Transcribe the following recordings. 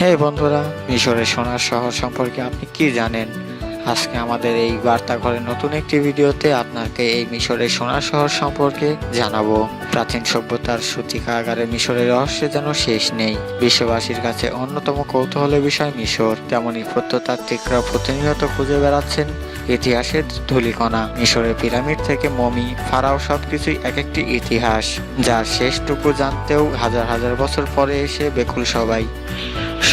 হে বন্ধুরা, মিশরের সোনার শহর সম্পর্কে আপনি কি জানেন? আজকে আমাদের এই বার্তা ঘরের নতুন একটি ভিডিওতে আপনাকে এই মিশরের সোনার শহর সম্পর্কে জানাব। প্রাচীন সভ্যতার সূতিকাগারে মিশরের রহস্য যেন শেষ নেই। বিশ্ববাসীর কাছে অন্যতম কৌতূহলের বিষয় মিশর। তেমনি প্রত্নতাত্ত্বিকরা প্রতিনিয়ত খুঁজে বেড়াচ্ছেন ইতিহাসের ধূলিকণা। মিশরের পিরামিড থেকে মমি, ফারাও সবকিছুই এক একটি ইতিহাস, যার শেষটুকু জানতেও হাজার হাজার বছর পরে এসে বেকুল সবাই।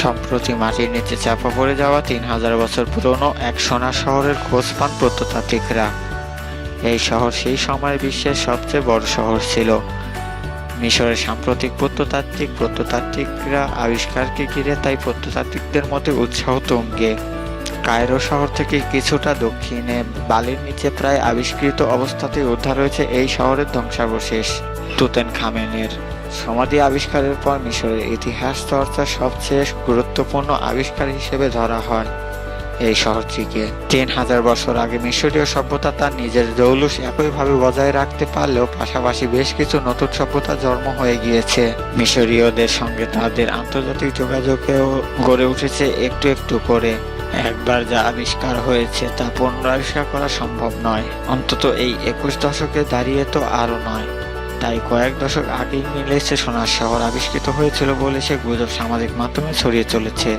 সম্প্রতি মাটির নিচে চাপা পড়ে যাওয়া তিন হাজার বছর পুরনো এক সোনা শহরের খোঁজ পান প্রত্নতাত্ত্বিকরা। এই শহর সেই সময় বিশ্বের সবচেয়ে বড় শহর ছিল। মিশরের সাম্প্রতিক প্রত্নতাত্ত্বিক প্রত্নতাত্ত্বিকরা আবিষ্কারকে ঘিরে তাই প্রত্নতাত্ত্বিকদের মধ্যে উৎসাহ তুঙ্গে। কায়রো শহর থেকে কিছুটা দক্ষিণে বালির নিচে প্রায় আবিষ্কৃত অবস্থাতেই উদ্ধার হয়েছে এই শহরের ধ্বংসাবশেষ তুতেন খামেনের সমাধি আবিষ্কারের পর মিশরের ইতিহাস চর্চার সবচেয়ে গুরুত্বপূর্ণ আবিষ্কার হিসেবে ধরা হয়। এই শহরটিকে তিন হাজার বছর আগে মিশরীয় সভ্যতা তার নিজের জৌলুস একইভাবে বজায় রাখতে পারলেও পাশাপাশি বেশ কিছু নতুন সভ্যতা জন্ম হয়ে গিয়েছে। মিশরীয়দের সঙ্গে তাদের আন্তর্জাতিক যোগাযোগেও গড়ে উঠেছে একটু একটু করে। একবার যা আবিষ্কার হয়েছে তা পুনরাবিষ্কার করা সম্ভব নয়, অন্তত এই একুশ দশকে দাঁড়িয়ে তো আরও নয়। তাই কয়েক দশক আগেই মিলেছে সোনার শহর। আবিষ্কৃত হয়েছিল বলে সে গুজব সামাজিক মাধ্যমে ছড়িয়ে চলেছে।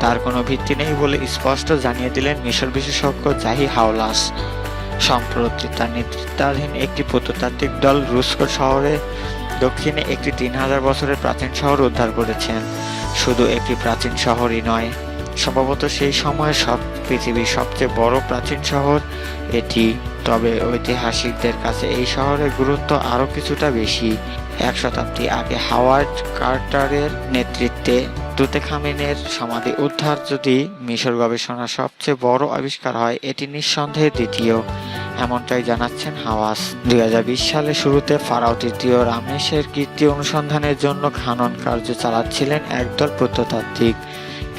তার কোনো ভিত্তি নেই বলে স্পষ্ট জানিয়ে দিলেন মিশর বিশেষজ্ঞ জাহি হাওলাস। সম্প্রতি তার নেতৃত্বাধীন একটি প্রত্নতাত্ত্বিক দল রুস্কো শহরে দক্ষিণে একটি তিন হাজার বছরের প্রাচীন শহর উদ্ধার করেছেন। শুধু একটি প্রাচীন শহরই নয়, সম্ভবত সেই সময়ের সব পৃথিবীর সবচেয়ে বড় প্রাচীন শহর এটি। তবে ঐতিহাসিকদের কাছে এই শহরের গুরুত্ব আরও কিছুটা বেশি। এক শতাব্দী আগে হাওয়ার্ড কার্টারের নেতৃত্বে তুতেখামিনের সমাধি উদ্ধার যদি মিশর গবেষণার সবচেয়ে বড় আবিষ্কার হয়, এটি নিঃসন্দেহে দ্বিতীয়। এমনটাই জানাচ্ছেন হাওয়াস। দুই সালে শুরুতে ফারাও তৃতীয়, রামেশের কীর্তি অনুসন্ধানের জন্য খানন কার্য চালাচ্ছিলেন একদল প্রত্নতাত্ত্বিক।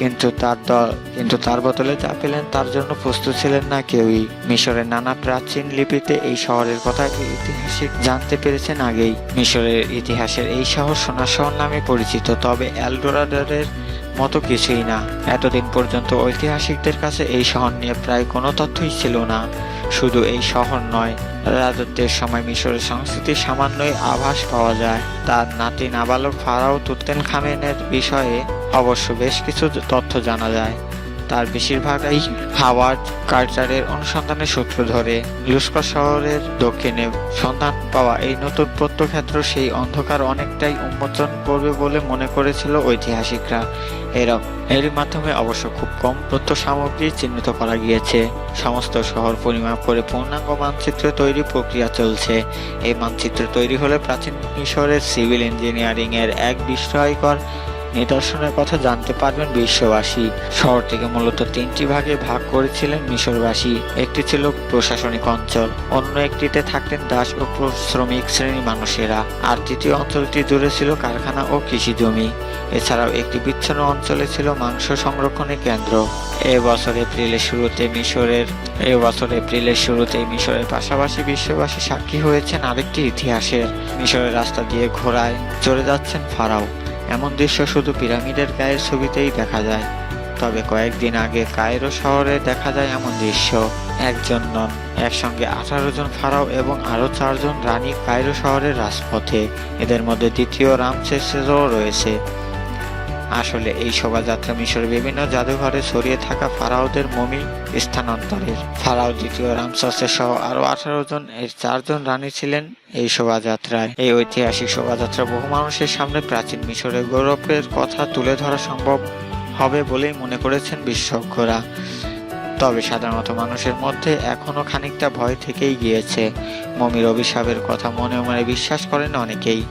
কিন্তু তার দল, কিন্তু তার বদলে যা পেলেন তার জন্য প্রস্তুত ছিলেন না কেউই। মিশরের নানা প্রাচীন লিপিতে এই শহরের কথা ঐতিহাসিক জানতে পেরেছেন আগেই। মিশরের ইতিহাসের এই শহর সোনার শহর নামে পরিচিত, তবে এলডোরাডারের মতো কিছুই না। এতদিন পর্যন্ত ঐতিহাসিকদের কাছে এই শহর নিয়ে প্রায় কোনো তথ্যই ছিল না। শুধু এই শহর নয়, রাজত্বের সময় মিশরের সংস্কৃতির সামান্যই আভাস পাওয়া যায়। তার নাতি নাবালক ফারাও তুতেন খামেনের বিষয়ে অবশ্য বেশ কিছু তথ্য জানা যায়। তার বেশিরভাগই হাওয়ার্ড কার্টারের অনুসন্ধানের সূত্র ধরে লুস্কো শহরের দক্ষিণে সন্ধান পাওয়া এই নতুন প্রত্যক্ষেত্র সেই অন্ধকার অনেকটাই উন্মোচন করবে বলে মনে করেছিল ঐতিহাসিকরা। এরম এর মাধ্যমে অবশ্য খুব কম তথ্য সামগ্রী চিহ্নিত করা গিয়েছে। সমস্ত শহর পরিমাপ করে পূর্ণাঙ্গ মানচিত্র তৈরি প্রক্রিয়া চলছে। এই মানচিত্র তৈরি হলে প্রাচীন মিশরের সিভিল ইঞ্জিনিয়ারিংয়ের এক বিস্ময়কর নিদর্শনের কথা জানতে পারবেন বিশ্ববাসী। শহরটিকে মূলত তিনটি ভাগে ভাগ করেছিলেন মিশরবাসী। একটি ছিল প্রশাসনিক অঞ্চল, অন্য একটিতে থাকতেন দাস ও শ্রমিক শ্রেণি মানুষেরা। আর তৃতীয় অঞ্চলটি জুড়ে ছিল কারখানা ও কৃষি জমি। এছাড়াও একটি বিচ্ছিন্ন অঞ্চলে ছিল মাংস সংরক্ষণের কেন্দ্র। এ বছর এপ্রিলের শুরুতে মিশরের, এ বছর এপ্রিলের শুরুতে মিশরের পাশাপাশি বিশ্ববাসী সাক্ষী হয়েছেন আরেকটি ইতিহাসের। মিশরের রাস্তা দিয়ে ঘোড়ায় চলে যাচ্ছেন ফারাও। এমন দৃশ্য শুধু পিরামিডের গায়ের ছবিতেই দেখা যায়। তবে কয়েকদিন আগে কায়রো শহরে দেখা যায় এমন দৃশ্য। একজন নন, একসঙ্গে আঠারো জন ফারাও এবং আরও চারজন রানী কায়রো শহরের রাজপথে। এদের মধ্যে দ্বিতীয় রামসেসেরও রয়েছে। আসলে এই শোভাযাত্রা মিশরের বিভিন্ন জাদুঘরে ছড়িয়ে থাকা ফারাওদের মমি স্থানান্তরের। ফারাও দ্বিতীয় রামসাসের সহ আরও আঠারো জন এর চারজন রানী ছিলেন এই শোভাযাত্রায়। এই ঐতিহাসিক শোভাযাত্রা বহু মানুষের সামনে প্রাচীন মিশরের গৌরবের কথা তুলে ধরা সম্ভব হবে বলেই মনে করেছেন বিশেষজ্ঞরা। তবে সাধারণত মানুষের মধ্যে এখনও খানিকটা ভয় থেকেই গিয়েছে। মমির অভিশাপের কথা মনে মনে বিশ্বাস করেন অনেকেই।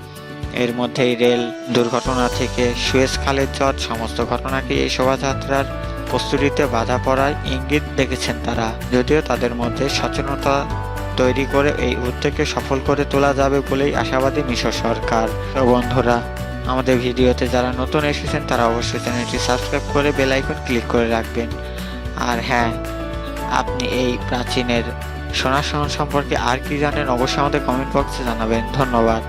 এর মধ্যেই রেল দুর্ঘটনা থেকে সুয়েজ খালের জট সমস্ত ঘটনাকে এই শোভাযাত্রার প্রস্তুতিতে বাধা পড়ার ইঙ্গিত দেখেছেন তারা। যদিও তাদের মধ্যে সচেতনতা তৈরি করে এই উদ্যোগকে সফল করে তোলা যাবে বলেই আশাবাদী মিশর সরকার। বন্ধুরা, আমাদের ভিডিওতে যারা নতুন এসেছেন, তারা অবশ্যই চ্যানেলটি সাবস্ক্রাইব করে বেল আইকন ক্লিক করে রাখবেন। আর হ্যাঁ আপনি এই প্রাচীনের সোনার সম্পর্কে আর কি জানেন, অবশ্যই আমাদের কমেন্ট বক্সে জানাবেন। ধন্যবাদ।